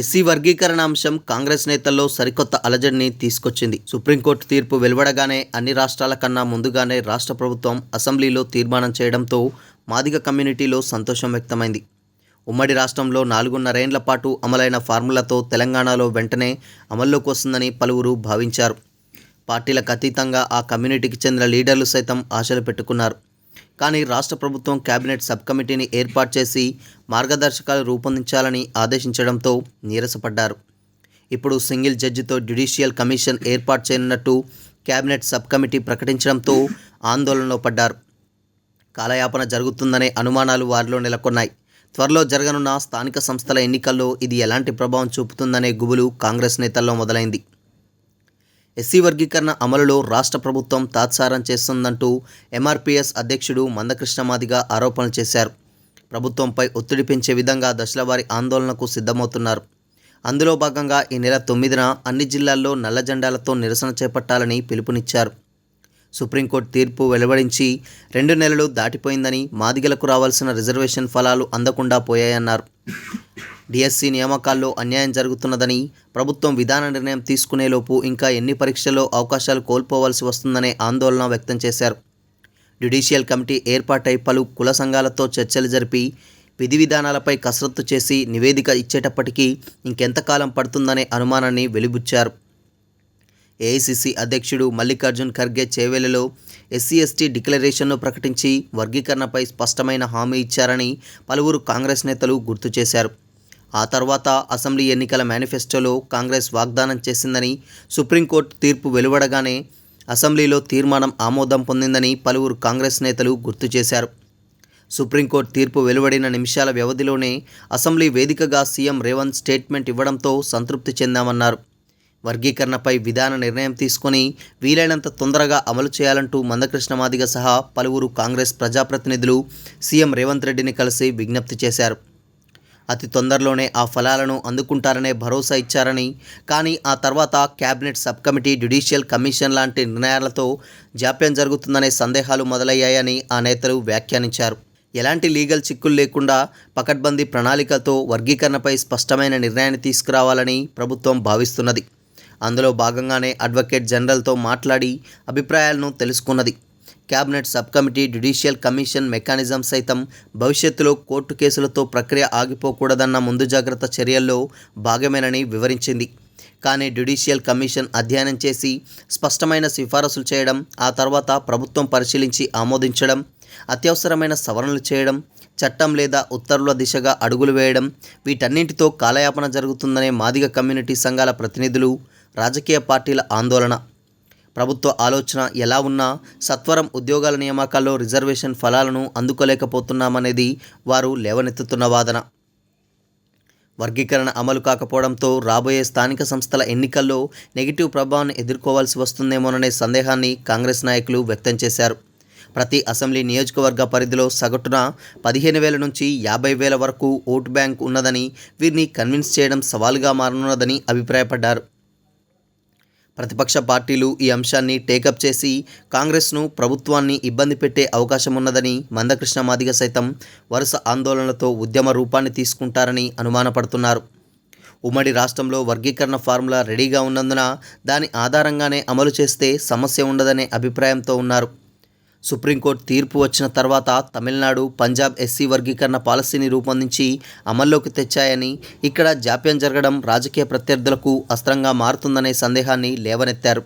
SC వర్గీకరణ అంశం కాంగ్రెస్ నేతల్లో సరికొత్త అలజడిని తీసుకొచ్చింది. సుప్రీంకోర్టు తీర్పు వెలువడగానే అన్ని రాష్ట్రాల కన్నా ముందుగానే రాష్ట్ర ప్రభుత్వం అసెంబ్లీలో తీర్మానం చేయడంతో మాదిగ కమ్యూనిటీలో సంతోషం వ్యక్తమైంది. ఉమ్మడి రాష్ట్రంలో నాలుగున్నరేండ్ల పాటు అమలైన ఫార్ములాతో తెలంగాణలో వెంటనే అమల్లోకి వస్తుందని పలువురు భావించారు. పార్టీలకు అతీతంగా ఆ కమ్యూనిటీకి చెందిన లీడర్లు సైతం ఆశలు పెట్టుకున్నారు. కానీ రాష్ట్ర ప్రభుత్వం కేబినెట్ సబ్ కమిటీని ఏర్పాటు చేసి మార్గదర్శకాలు రూపొందించాలని ఆదేశించడంతో నీరసపడ్డారు. ఇప్పుడు సింగిల్ జడ్జితో జ్యుడిషియల్ కమిషన్ ఏర్పాటు చేయనున్నట్టు కేబినెట్ సబ్ కమిటీ ప్రకటించడంతో ఆందోళనలో పడ్డారు. కాలయాపన జరుగుతుందనే అనుమానాలు వారిలో నెలకొన్నాయి. త్వరలో జరగనున్న స్థానిక సంస్థల ఎన్నికల్లో ఇది ఎలాంటి ప్రభావం చూపుతుందనే గుబులు కాంగ్రెస్ నేతల్లో మొదలైంది. ఎస్సీ వర్గీకరణ అమలులో రాష్ట్ర ప్రభుత్వం తాత్సారం చేస్తుందంటూ ఎంఆర్పీఎస్ అధ్యక్షుడు మందకృష్ణమాదిగా ఆరోపణలు చేశారు. ప్రభుత్వంపై ఒత్తిడి పెంచే విధంగా దశలవారి ఆందోళనకు సిద్ధమవుతున్నారు. అందులో భాగంగా ఈ నెల తొమ్మిదిన అన్ని జిల్లాల్లో నల్ల జెండాలతో నిరసన చేపట్టాలని పిలుపునిచ్చారు. సుప్రీంకోర్టు తీర్పు వెలువడించి రెండు నెలలు దాటిపోయిందని మాదిగలకు రావాల్సిన రిజర్వేషన్ ఫలాలు అందకుండా పోయాయన్నారు. డిఎస్సి నియామకాల్లో అన్యాయం జరుగుతున్నదని ప్రభుత్వం విధాన నిర్ణయం తీసుకునేలోపు ఇంకా ఎన్ని పరీక్షల్లో అవకాశాలు కోల్పోవలసి వస్తుందనే ఆందోళన వ్యక్తం చేశారు. జ్యుడిషియల్ కమిటీ ఏర్పాటై పలు కుల సంఘాలతో చర్చలు జరిపి విధి విధానాలపై కసరత్తు చేసి నివేదిక ఇచ్చేటప్పటికీ ఇంకెంతకాలం పడుతుందనే అనుమానాన్ని వెలిబుచ్చారు. ఏఐసిసి అధ్యక్షుడు మల్లికార్జున్ ఖర్గే చేవేలలో ఎస్సీ ఎస్టీ డిక్లరేషన్ను ప్రకటించి వర్గీకరణపై స్పష్టమైన హామీ ఇచ్చారని పలువురు కాంగ్రెస్ నేతలు గుర్తు చేశారు. ఆ తర్వాత అసెంబ్లీ ఎన్నికల మేనిఫెస్టోలో కాంగ్రెస్ వాగ్దానం చేసిందని సుప్రీంకోర్టు తీర్పు వెలువడగానే అసెంబ్లీలో తీర్మానం ఆమోదం పొందిందని పలువురు కాంగ్రెస్ నేతలు గుర్తు చేశారు. సుప్రీంకోర్టు తీర్పు వెలువడిన నిమిషాల వ్యవధిలోనే అసెంబ్లీ వేదికగా సీఎం రేవంత్ స్టేట్మెంట్ ఇవ్వడంతో సంతృప్తి చెందామన్నారు. వర్గీకరణపై విధాన నిర్ణయం తీసుకొని వీలైనంత తొందరగా అమలు చేయాలంటూ మందకృష్ణ మాదిగ సహా పలువురు కాంగ్రెస్ ప్రజాప్రతినిధులు సీఎం రేవంత్ రెడ్డిని కలిసి విజ్ఞప్తి చేశారు. అతి తొందరలోనే ఆ ఫలాలను అందుకుంటారనే భరోసా ఇచ్చారని. కానీ ఆ తర్వాత cabinet sub committee judicial commission లాంటి నిర్ణయాలతో జాప్యం జరుగుతుందనే సందేహాలు మొదలయ్యాయని ఆ నేతలు వ్యాఖ్యానించారు. ఎలాంటి లీగల్ చిక్కులు లేకుండా పకడ్బందీ ప్రణాళికతో వర్గీకరణపై స్పష్టమైన నిర్ణయాన్ని తీసుకురావాలని ప్రభుత్వం భావిస్తున్నది. అందులో భాగంగానే అడ్వకేట్ జనరల్తో మాట్లాడి అభిప్రాయాలను తెలుసుకున్నది. Cabinet sub committee judicial commission mechanism సైతం భవిష్యత్తులో కోర్టు కేసులతో ప్రక్రియ ఆగిపోకూడదన్న ముందు జాగ్రత్త చర్యల్లో భాగమేనని వివరించింది. కానీ జ్యుడిషియల్ కమిషన్ అధ్యయనం చేసి స్పష్టమైన సిఫారసులు చేయడం ఆ తర్వాత ప్రభుత్వం పరిశీలించి ఆమోదించడం అత్యవసరమైన సవరణలు చేయడం చట్టం లేదా ఉత్తర్వుల దిశగా అడుగులు వేయడం వీటన్నింటితో కాలయాపన జరుగుతుందనే మాదిగ కమ్యూనిటీ సంఘాల ప్రతినిధులు రాజకీయ పార్టీల ఆందోళన. ప్రభుత్వ ఆలోచన ఎలా ఉన్నా సత్వరం ఉద్యోగాల నియామకాల్లో రిజర్వేషన్ ఫలాలను అందుకోలేకపోతున్నామనేది వారు లేవనెత్తుతున్న వాదన. వర్గీకరణ అమలు కాకపోవడంతో రాబోయే స్థానిక సంస్థల ఎన్నికల్లో నెగిటివ్ ప్రభావాన్ని ఎదుర్కోవాల్సి వస్తుందేమోననే సందేహాన్ని కాంగ్రెస్ నాయకులు వ్యక్తం చేశారు. ప్రతి అసెంబ్లీ నియోజకవర్గ పరిధిలో సగటున పదిహేను వేల నుంచి యాభై వేల వరకు ఓటు బ్యాంక్ ఉన్నదని వీరిని కన్విన్స్ చేయడం సవాలుగా మారనున్నదని అభిప్రాయపడ్డారు. ప్రతిపక్ష పార్టీలు ఈ అంశాన్ని టేకప్ చేసి కాంగ్రెస్ను ప్రభుత్వాన్ని ఇబ్బంది పెట్టే అవకాశం ఉన్నదని మందకృష్ణ మాదిగ సైతం వరుస ఆందోళనలతో ఉద్యమ రూపాన్ని తీసుకుంటారని అనుమానపడుతున్నారు. ఉమ్మడి రాష్ట్రంలో వర్గీకరణ ఫార్ములా రెడీగా ఉన్నందున దాని ఆధారంగానే అమలు చేస్తే సమస్య ఉండదనే అభిప్రాయంతో ఉన్నారు. సుప్రీంకోర్టు తీర్పు వచ్చిన తర్వాత తమిళనాడు పంజాబ్ ఎస్సీ వర్గీకరణ పాలసీని రూపొందించి అమల్లోకి తెచ్చాయని ఇక్కడ జాప్యం జరగడం రాజకీయ ప్రత్యర్థులకు అస్త్రంగా మారుతుందనే సందేహాన్ని లేవనెత్తారు.